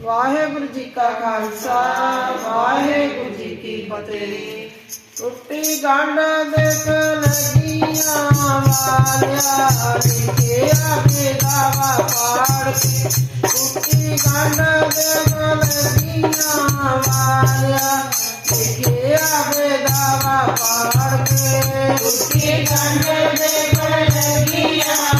वाहेगुरु जी का खालसा, वाहेगुरु जी की फतेह। टूटी गांड देख गांड देख लगिया वालिया के आगे के। टूटी गांड देख लगिया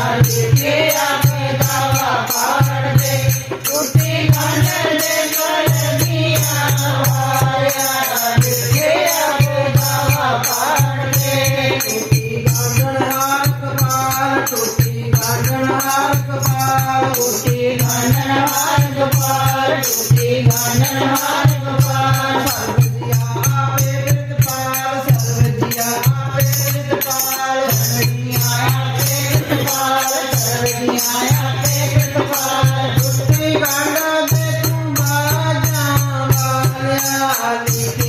हरे तेरा में दावा पार दे उसे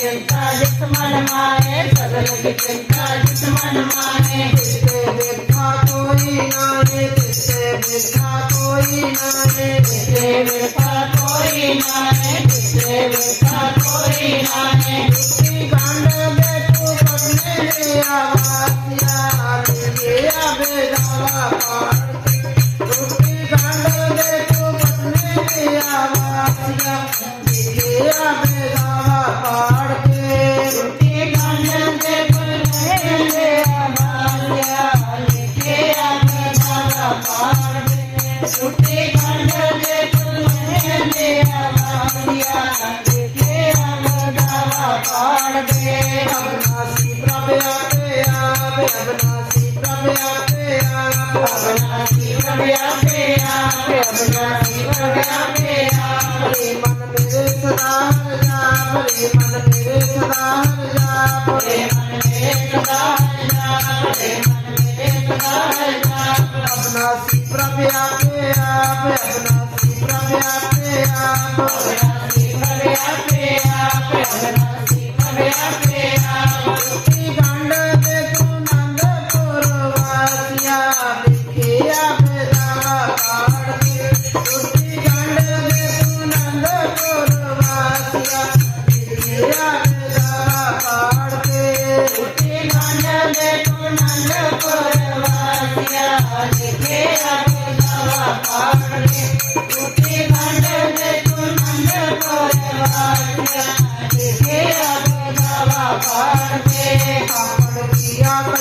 चिंता जिस मन माए सगल की चिंता जिस मन माए किससे व्यथा कोई ना रे किससे व्यथा कोई ना रे किससे व्यथा कोई ना रे किससे व्यथा कोई ना रे किसी गांडा बैठो करने ले आवाज़ या दिया बेदावा पार ஆனது